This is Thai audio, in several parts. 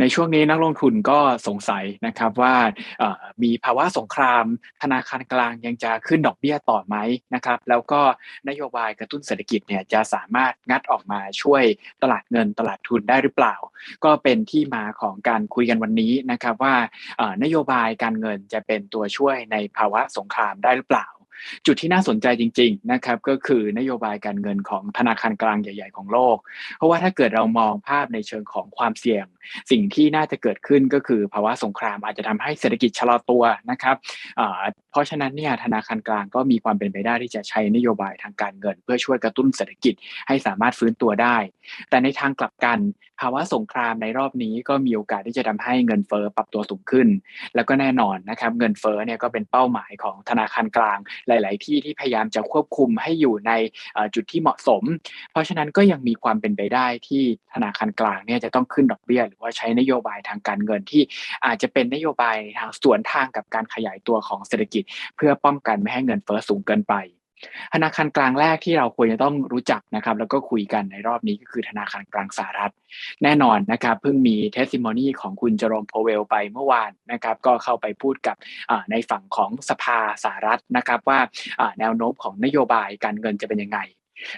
ในช่วงนี้นักลงทุนก็สงสัยนะครับว่ามีภาวะสงคราม ธนาคารกลางยังจะขึ้นดอกเบี้ยต่อไหมนะครับ แล้วก็นโยบายกระตุ้นเศรษฐกิจเนี่ยจะสามารถงัดออกมาช่วยตลาดเงินตลาดทุนได้หรือเปล่า ก็เป็นที่มาของการคุยกันวันนี้นะครับว่านโยบายการเงินจะเป็นตัวช่วยในภาวะสงครามได้หรือเปล่า จุดที่น่าสนใจจริง ๆ นะครับ ก็คือนโยบายการเงินของธนาคารกลางใหญ่ ๆ ของโลก เพราะว่าถ้าเกิดเรามองภาพในเชิงของความเสี่ยง สิ่งที่น่าจะเกิดขึ้นก็คือภาวะสงครามอาจจะทำให้เศรษฐกิจชะลอตัวนะครับเพราะฉะนั้นเนี่ยธนาคารกลางก็มีความเป็นไปได้ที่จะใช้นโยบายทางการเงิน เพื่อช่วยกระตุ้นเศรษฐกิจให้สามารถฟื้นตัวได้ แต่ในทางกลับกันภาวะสงครามในรอบนี้ก็มีโอกาสที่จะทำให้เงินเฟอ้อปรับตัวสูงขึ้น แล้วก็แน่นอนนะครับเงินเฟอ้อเนี่ยก็เป็นเป้าหมายของธนาคารกลางหลาย ๆ ที่ที่พยายามจะควบคุมให้อยู่ในจุดที่เหมาะสม เพราะฉะนั้นก็ยังมีความเป็นไปได้ที่ธนาคารกลางเนี่ยจะต้องขึ้นดอกเบี้ย หรือว่าใช้นโยบายทางการเงินที่อาจจะเป็นนโยบายทางสวนทางกับการขยายตัวของเศรษฐกิจ เพื่อป้องกันไม่ให้เงินเฟ้อสูงเกินไป ธนาคารกลางแรกที่เราควรจะต้องรู้จักนะครับ แล้วก็คุยกันในรอบนี้ก็คือธนาคารกลางสหรัฐ แน่นอนนะครับเพิ่งมีเทสติมอนีของคุณจอร์มโพเวลไปเมื่อวานนะครับ ก็เข้าไปพูดกับในฝั่งของสภาสหรัฐนะครับ ว่าแนวโน้มของนโยบายการเงินจะเป็นยังไง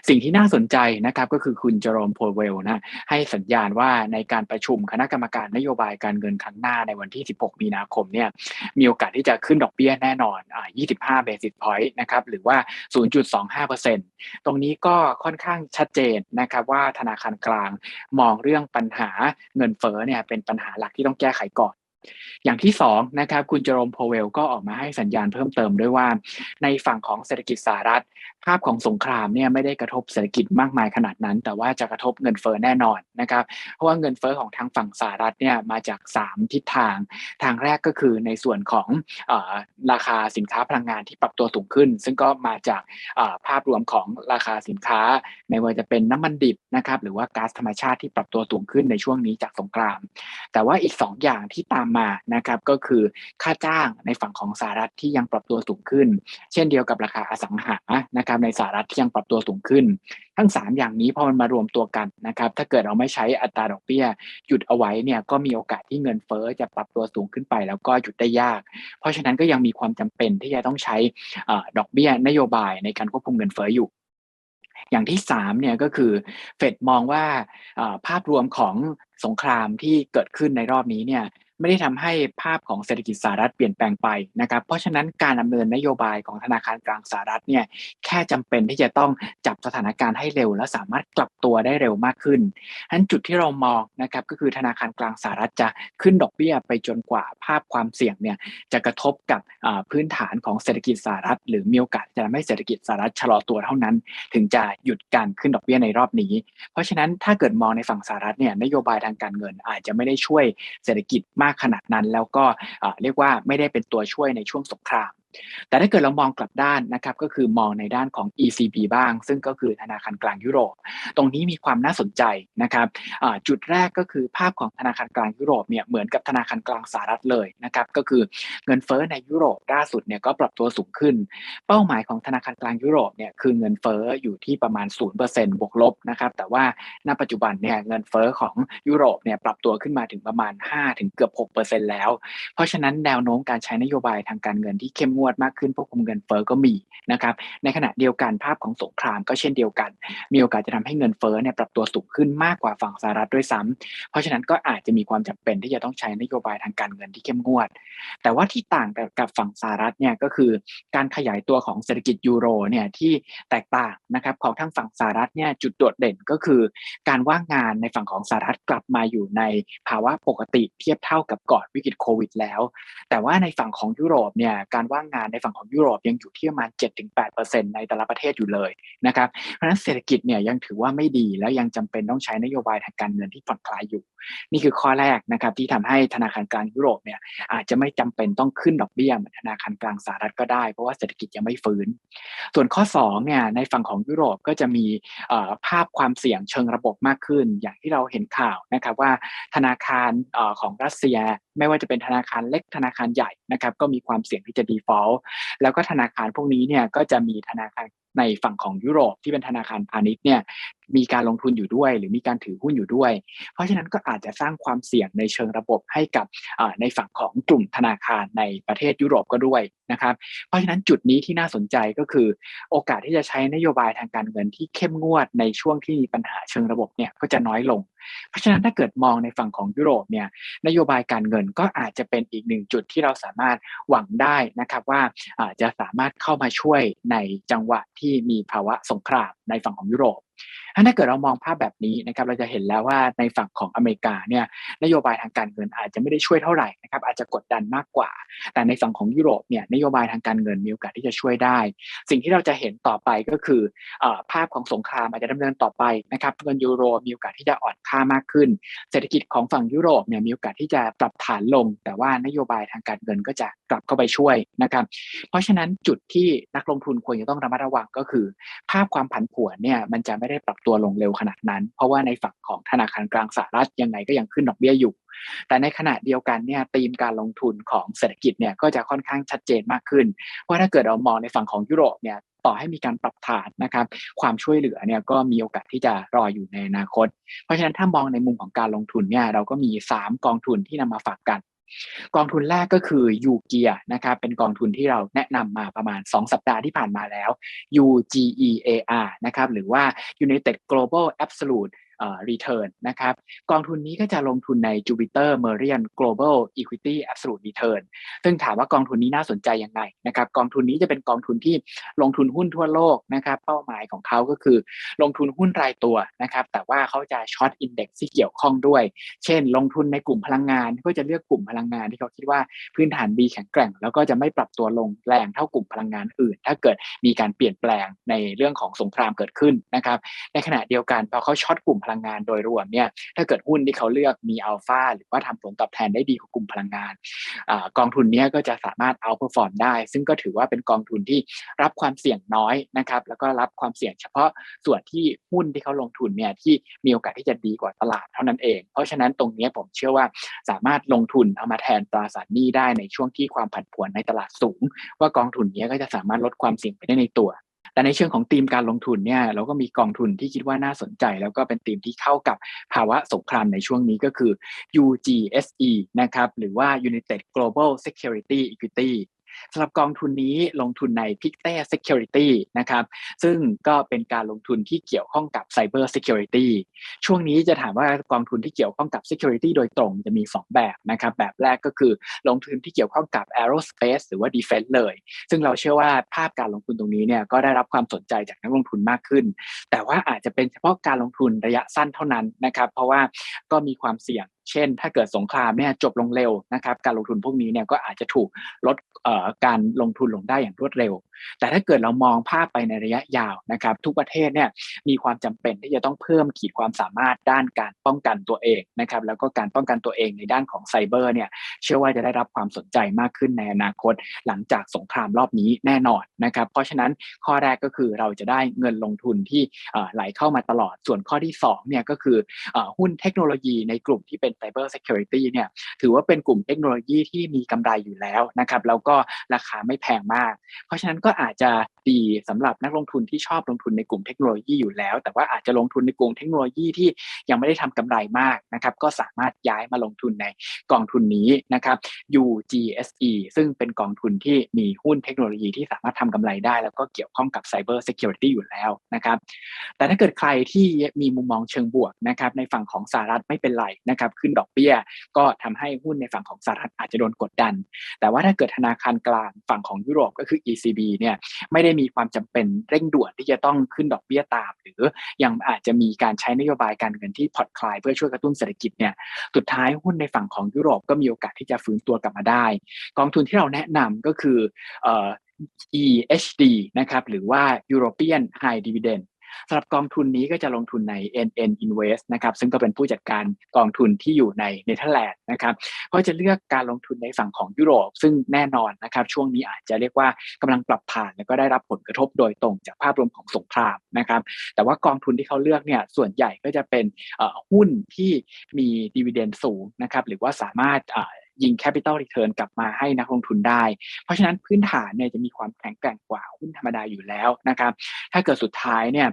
สิ่งที่น่าสนใจนะครับก็คือคุณจอร์มโพเวลนะให้สัญญาณว่าในการประชุมคณะกรรมการนโยบายการเงินครั้งหน้าในวันที่ 16 มีนาคมเนี่ยมีโอกาสที่จะขึ้นดอกเบี้ยแน่นอนอ่า25 basis point นะครับหรือว่า 0.25%ตรงนี้ก็ค่อนข้างชัดเจนนะครับว่าธนาคารกลางมองเรื่องปัญหาเงินเฟ้อเนี่ยเป็นปัญหาหลักที่ต้องแก้ไขก่อน อย่างที่2นะครับคุณเจอร์มโพเวลก็ออกมาให้สัญญาณเพิ่มเติมด้วยว่า ในฝั่งของเศรษฐกิจสหรัฐ ภาพของสงครามเนี่ยไม่ได้กระทบเศรษฐกิจมากมายขนาดนั้น แต่ว่าจะกระทบเงินเฟ้อแน่นอนนะครับเพราะว่าเงินเฟ้อของทางฝั่งสหรัฐเนี่ยมาจาก 3 ทิศทาง ทางแรกก็คือในส่วนของอราคาสินค้าพลังงานที่ปรับตัวสูงขึ้น ซึ่งก็มาจากภาพรวมของราคาสินค้า ไม่ว่าจะเป็นน้ำมันดิบนะครับหรือว่าก๊าซธรรมชาติที่ปรับตัวสูงขึ้นในช่วงนี้จากสงคราม แต่ว่าอีก 2อย่างที่ตามมานะครับก็คือค่าจ้างในฝั่งของสหรัฐที่ยังปรับตัวสูงขึ้น เช่นเดียวกับราคาอสังหานะครับในสหรัฐที่ยังปรับตัวสูงขึ้น ทั้ง 3 อย่างนี้พอมันมารวมตัวกันนะครับถ้าเกิดเราไม่ใช้อัตราดอกเบี้ย หยุดเอาไว้เนี่ยก็มีโอกาสที่เงินเฟ้อจะปรับตัวสูงขึ้นไป แล้วก็หยุดได้ยาก เพราะฉะนั้นก็ยังมีความจำเป็นที่จะต้องใช้ดอกเบี้ยนโยบายในการควบคุมเงินเฟ้ออยู่อย่างที่3เนี่ยก็คือเฟดมองว่าภาพรวมของสงครามที่เกิดขึ้นในรอบนี้เนี่ย ไม่ได้ทำให้ภาพของเศรษฐกิจสหรัฐเปลี่ยนแปลงไปนะครับ เพราะฉะนั้นการดำเนินนโยบายของธนาคารกลางสหรัฐเนี่ยแค่จำเป็นที่จะต้องจับสถานการณ์ให้เร็ว และสามารถกลับตัวได้เร็วมากขึ้นฉะนั้นจุดที่เรามองนะครับก็คือธนาคารกลางสหรัฐจะขึ้นดอกเบี้ยไปจนกว่าภาพความเสี่ยงเนี่ยจะกระทบกับพื้นฐานของเศรษฐกิจสหรัฐ หรือมีโอกาสจะทำให้เศรษฐกิจสหรัฐชะลอตัวเท่านั้น ถึงจะหยุดการขึ้นดอกเบี้ยในรอบนี้ เพราะฉะนั้นถ้าเกิดมองในฝั่งสหรัฐเนี่ยนโยบายทางการเงินอาจจะไม่ได้ช่วยเศรษฐกิจมากขนาดนั้น แล้วก็เรียกว่าไม่ได้เป็นตัวช่วยในช่วงสงคราม แต่ถ้าเกิดเรามองกลับด้านนะครับก็คือมองในด้านของ ECB บ้าง ซึ่งก็คือธนาคารกลางยุโรป ตรงนี้มีความน่าสนใจนะครับจุดแรกก็คือภาพของธนาคารกลางยุโรปเนี่ยเหมือนกับธนาคารกลางสหรัฐเลยนะครับก็คือเงินเฟ้อในยุโรปล่าสุดเนี่ยก็ปรับตัวสูงขึ้น เป้าหมายของธนาคารกลางยุโรปเนี่ยคือเงินเฟ้ออยู่ที่ประมาณ 0%บวกลบนะครับแต่ว่าณปัจจุบันเนี่ยเงินเฟ้อของยุโรปเนี่ยปรับตัวขึ้นมาถึงประมาณ5ถึงเกือบ6%แล้ว เพราะฉะนั้นแนวโน้มการใช้นโยบายทางการเงินที่เข้มงวดมากขึ้นควบคุมเงินเฟอ้อก็มีนะครับในขณะเดียวกันภาพของสงครามก็เช่นเดียวกัน มีโอกาสจะทำให้เงินเฟอ้อเนี่ยปรับตัวสูงขึ้นมากกว่าฝั่งสหรัฐด้วยซ้ำเพราะฉะนั้นก็อาจจะมีความจำเป็นที่จะต้องใช้นโยบายทางการเงินที่เข้มงวด แต่ว่าที่ต่างกับฝั่งสหรัฐเนี่ยก็คือการขยายตัวของเศรษฐกิจยูโรเนี่ยที่แตกต่างนะครับของทางฝั่งสหรัฐเนี่ยจุดโดดเด่นก็คือ การว่างงานในฝั่งของสหรัฐกลับมาอยู่ในภาวะปกติเทียบเท่ากับก่อนวิกฤตโควิดแล้ว แต่ว่าในฝั่งของยุโรปเนี่ยการว่างงานในฝั่งของยุโรปยังอยู่ที่ประมาณ 7-8%ในแต่ละประเทศอยู่เลยนะครับเพราะฉะนั้นเศรษฐกิจเนี่ยยังถือว่าไม่ดีแล้วยังจำเป็นต้องใช้นโยบายทางการเงินที่ผ่อนคลายอยู่ นี่คือข้อแรกนะครับที่ทำให้ธนาคารกลางยุโรปเนี่ยอาจจะไม่จำเป็นต้องขึ้นดอกเบี้ยเหมือนธนาคารกลางสหรัฐก็ได้เพราะว่าเศรษฐกิจยังไม่ฟื้น ส่วนข้อ2เนี่ยในฝั่งของยุโรปก็จะมีภาพความเสี่ยงเชิงระบบมากขึ้น อย่างที่เราเห็นข่าวนะครับว่าธนาคารของรัสเซีย ไม่ว่าจะเป็นธนาคารเล็กธนาคารใหญ่นะครับก็มีความเสี่ยงที่จะดีฟอ default แล้วก็ธนาคารพวกนี้เนี่ยก็จะมีธนาคาร ในฝั่งของยุโรปที่เป็นธนาคารพาณิชย์เนี่ยมีการลงทุนอยู่ด้วย หรือมีการถือหุ้นอยู่ด้วย เพราะฉะนั้นก็อาจจะสร้างความเสี่ยงในเชิงระบบให้กับในฝั่งของกลุ่มธนาคารในประเทศยุโรปก็ด้วยนะครับ เพราะฉะนั้นจุดนี้ที่น่าสนใจก็คือ โอกาสที่จะใช้นโยบายทางการเงินที่เข้มงวดในช่วงที่มีปัญหาเชิงระบบเนี่ยก็จะน้อยลง เพราะฉะนั้นถ้าเกิดมองในฝั่งของยุโรปเนี่ยนโยบายการเงินก็อาจจะเป็นอีกหนึ่งจุดที่เราสามารถหวังได้นะครับว่าจะสามารถเข้ามาช่วยในจังหวะที่ที่มีภาวะสงครามในฝั่งของยุโรป ถ้าเกิดเรามองภาพแบบนี้นะครับเราจะเห็นแล้วว่าในฝั่งของอเมริกาเนี่ยนโยบายทางการเงินอาจจะไม่ได้ช่วยเท่าไหร่นะครับอาจจะกดดันมากกว่า แต่ในฝั่งของยุโรปเนี่ยนโยบายทางการเงินมีโอกาสที่จะช่วยได้ สิ่งที่เราจะเห็นต่อไปก็คือภาพของสงครามอาจจะดำเนินต่อไปนะครับเงินยูโรมีโอกาสที่จะอ่อนค่ามากขึ้น เศรษฐกิจของฝั่งยุโรปเนี่ยมีโอกาสที่จะปรับฐานลง แต่ว่านโยบายทางการเงินก็จะกลับเข้าไปช่วยนะครับเพราะฉะนั้นจุดที่นักลงทุนควรจะต้องระมัดระวังก็คือ ภาพความผันผวนเนี่ยมันจะไม่ได้ปรับตัวลงเร็วขนาดนั้น เพราะว่าในฝั่งของธนาคารกลางสหรัฐยังไงก็ยังขึ้นดอกเบี้ยอยู่ แต่ในขณะเดียวกันเนี่ยธีมการลงทุนของเศรษฐกิจเนี่ยก็จะค่อนข้างชัดเจนมากขึ้นเพราถ้าเกิดเรามองในฝั่งของยุโรปเนี่ยต่อให้มีการปรับฐานนะครับความช่วยเหลือเนี่ยก็มีโอกาสที่จะรออยู่ในอนาคต เพราะฉะนั้นถ้ามองในมุมของการลงทุนเนี่ยเราก็มี 3 กองทุนที่นำมาฝากกัน กองทุนแรกก็คือยูเกียนะครับเป็นกองทุนที่เราแนะนำมาประมาณ 2 สัปดาห์ที่ผ่านมาแล้ว UGEAR นะครับหรือว่า United Global Absolute รีเทิร์นนะครับกองทุนนี้ก็จะลงทุนใน Jupiter Merian Global Equity Absolute Return ซึ่งถามว่ากองทุนนี้น่าสนใจยังไงนะครับกองทุนนี้จะเป็นกองทุนที่ลงทุนหุ้นทั่วโลกนะครับเป้าหมายของเขาก็คือ ลงทุนหุ้นรายตัวนะครับแต่ว่าเขาจะช็อตอินเด็กซ์ที่เกี่ยวข้องด้วย เช่น ลงทุนในกลุ่มพลังงานก็จะเลือกกลุ่มพลังงานที่เขาคิดว่าพื้นฐานดีแข็งแกร่ง แล้วก็จะไม่ปรับตัวลงแรงเท่ากลุ่มพลังงานอื่น ถ้าเกิดมีการเปลี่ยนแปลงในเรื่องของสงครามเกิดขึ้นนะครับในขณะเดียวกันพอเขาช็อตกลุ่มพลังงานโดยรวมเนี่ยถ้าเกิดหุ้นที่เขาเลือกมีอัลฟาหรือว่าทำผลตอบแทนได้ดีกว่ากลุ่มพลังงานอกองทุนนี้ก็จะสามารถเอาเปอร์ฟอร์มได้ ซึ่งก็ถือว่าเป็นกองทุนที่รับความเสี่ยงน้อยนะครับแล้วก็รับความเสี่ยงเฉพาะส่วนที่หุ้นที่เขาลงทุนเนี่ยที่มีโอกาสที่จะดีกว่าตลาดเท่านั้นเอง เพราะฉะนั้นตรงนี้ผมเชื่อว่าสามารถลงทุนเอามาแทนตราสารหนี้ได้ในช่วงที่ความผันผวนในตลาดสูง ว่ากองทุนนี้ก็จะสามารถลดความเสี่ยงไปได้ในตัว แต่ในเชิงของธีมการลงทุนเนี่ยเราก็มีกองทุนที่คิดว่าน่าสนใจ แล้วก็เป็นธีมที่เข้ากับภาวะสงครามในช่วงนี้ก็คือ UGSE นะครับหรือว่า United Global Security Equity สำหรับกองทุนนี้ลงทุนใน p i c t e Security นะครับซึ่งก็เป็นการลงทุนที่เกี่ยวข้องกับ Cyber Security ช่วงนี้จะถามว่ากองทุนที่เกี่ยวข้องกับ Security โดยตรงจะมี 2 แบบนะครับแบบแรกก็คือลงทุนที่เกี่ยวข้องกับ Aerospace หรือว่า Defense เลย ซึ่งเราเชื่อว่าภาพการลงทุนตรงนี้เนี่ยก็ได้รับความสนใจจากนักลงทุนมากขึ้น แต่ว่าอาจจะเป็นเฉพาะการลงทุนระยะสั้นเท่านั้นนะครับเพราะว่าก็มีความเสี่ยง เช่น ถ้าเกิดสงครามเนี่ยจบลงเร็วนะครับ การลงทุนพวกนี้เนี่ยก็อาจจะถูกลดการลงทุนลงได้อย่างรวดเร็วแต่ถ้าเกิดเรามองภาพไปในระยะยาวนะครับ ทุกประเทศเนี่ยมีความจำเป็นที่จะต้องเพิ่มขีดความสามารถด้านการป้องกันตัวเองนะครับ แล้วก็การป้องกันตัวเองในด้านของไซเบอร์เนี่ยเชื่อว่าจะได้รับความสนใจมากขึ้นในอนาคต หลังจากสงครามรอบนี้แน่นอนนะครับ เพราะฉะนั้นข้อแรกก็คือเราจะได้เงินลงทุนที่ไหลเข้ามาตลอดส่วนข้อที่2เนี่ยก็คือหุ้นเทคโนโลยีในกลุ่มที่เป็นไซเบอร์เซคิวริตี้เนี่ยถือว่าเป็นกลุ่มเทคโนโลยีที่มีกำไรอยู่แล้วนะครับแล้วก็ราคาไม่แพงมาก เพราะฉะนั้นก็อาจจะ ดีสำหรับนักลงทุนที่ชอบลงทุนในกลุ่มเทคโนโลยีอยู่แล้ว แต่ว่าอาจจะลงทุนในกลุ่มเทคโนโลยีที่ยังไม่ได้ทำกำไรมากนะครับก็สามารถย้ายมาลงทุนในกองทุนนี้นะครับ UGSE ซึ่งเป็นกองทุนที่มีหุ้นเทคโนโลยีที่สามารถทำกำไรได้ แล้วก็เกี่ยวข้องกับ Cyber Security อยู่แล้วนะครับแต่ถ้าเกิดใครที่มีมุมมองเชิงบวกนะครับในฝั่งของสหรัฐไม่เป็นไรนะครับขึ้นดอกเบี้ยก็ทำให้หุ้นในฝั่งของสหรัฐอาจจะโดนกดดัน แต่ว่าถ้าเกิดธนาคารกลางฝั่งของยุโรปก็คือ ECB เนี่ยไม่ได้มีความจำเป็นเร่งด่วนที่จะต้องขึ้นดอกเบี้ยตาม หรือยังอาจจะมีการใช้นโยบายการเงินที่ผ่อนคลายเพื่อช่วยกระตุ้นเศรษฐกิจเนี่ยสุดท้ายหุ้นในฝั่งของยุโรปก็มีโอกาสที่จะฟื้นตัวกลับมาได้ กองทุนที่เราแนะนำก็คือ EHD นะครับหรือว่า European High Dividend สำหรับกองทุนนี้ก็จะลงทุนใน NN Invest นะครับซึ่งก็เป็นผู้จัดการกองทุนที่อยู่ในเนเธอร์แลนด์นะครับก็จะเลือกการลงทุนในฝั่งของยุโรป ซึ่งแน่นอนนะครับช่วงนี้อาจจะเรียกว่ากำลังปรับผ่านแล้วก็ได้รับผลกระทบโดยตรงจากภาพรวมของสงครามนะครับแต่ว่ากองทุนที่เขาเลือกเนี่ยส่วนใหญ่ก็จะเป็นหุ้นที่มีดีเวเดนสูงนะครับหรือว่าสามารถ ยิง Capital Return กลับมาให้นักลงทุนได้ เพราะฉะนั้นพื้นฐานเนี่ยจะมีความแข็งแกร่งกว่าหุ้นธรรมดาอยู่แล้วนะครับถ้าเกิดสุดท้ายเนี่ย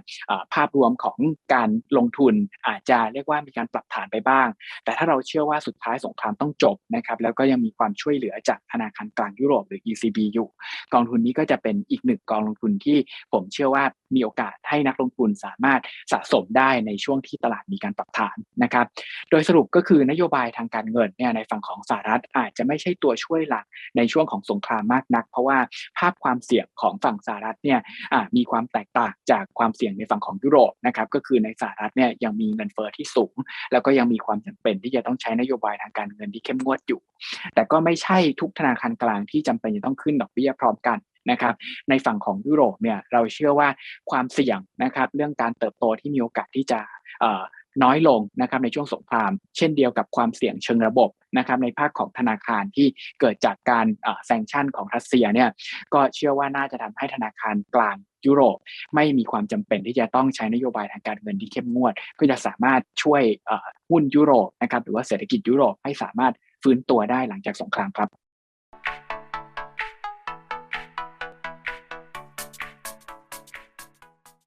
ภาพรวมของการลงทุนอาจจะเรียกว่ามีการปรับฐานไปบ้าง แต่ถ้าเราเชื่อว่าสุดท้ายสงครามต้องจบนะครับแล้วก็ยังมีความช่วยเหลือจากธนาคารกลางยุโรปหรือ ECB อยู่ กองทุนนี้ก็จะเป็นอีกหนึ่งกองลงทุนที่ผมเชื่อว่า มีโอกาสให้นักลงทุนสามารถสะสมได้ในช่วงที่ตลาดมีการปรับฐานนะครับ โดยสรุปก็คือนโยบายทางการเงินเนี่ยในฝั่งของสหรัฐอาจจะไม่ใช่ตัวช่วยหลักในช่วงของสงครามมากนัก เพราะว่าภาพความเสี่ยงของฝั่งสหรัฐเนี่ยมีความแตกต่างจากความเสี่ยงในฝั่งของยุโรปนะครับก็คือในสหรัฐเนี่ยยังมีเงินเฟอ้อที่สูง แล้วก็ยังมีความจำเป็นที่จะต้องใช้นโยบายทางการเงินที่เข้มงวดอยู่ แต่ก็ไม่ใช่ทุกธนาคารกลางที่จำเป็นจะต้องขึ้นดอกเบี้ยพร้อมกัน นะครับในฝั่งของยุโรปเนี่ยเราเชื่อว่าความเสี่ยงนะครับเรื่องการเติบโตที่มีโอกาสที่จะน้อยลงนะครับในช่วงสงคราม เช่นเดียวกับความเสี่ยงเชิงระบบนะครับในภาคของธนาคารที่เกิดจากการแซงชั่นของรัสเซียเนี่ยก็เชื่อว่าน่าจะทำให้ธนาคารกลางยุโรปไม่มีความจำเป็นที่จะต้องใช้นโยบายทางการเงินที่เข้มงวด ก็จะสามารถช่วยหุ้นยุโรปนะครับหรือว่าเศรษฐกิจยุโรปให้สามารถฟื้นตัวได้หลังจากสงครามครับ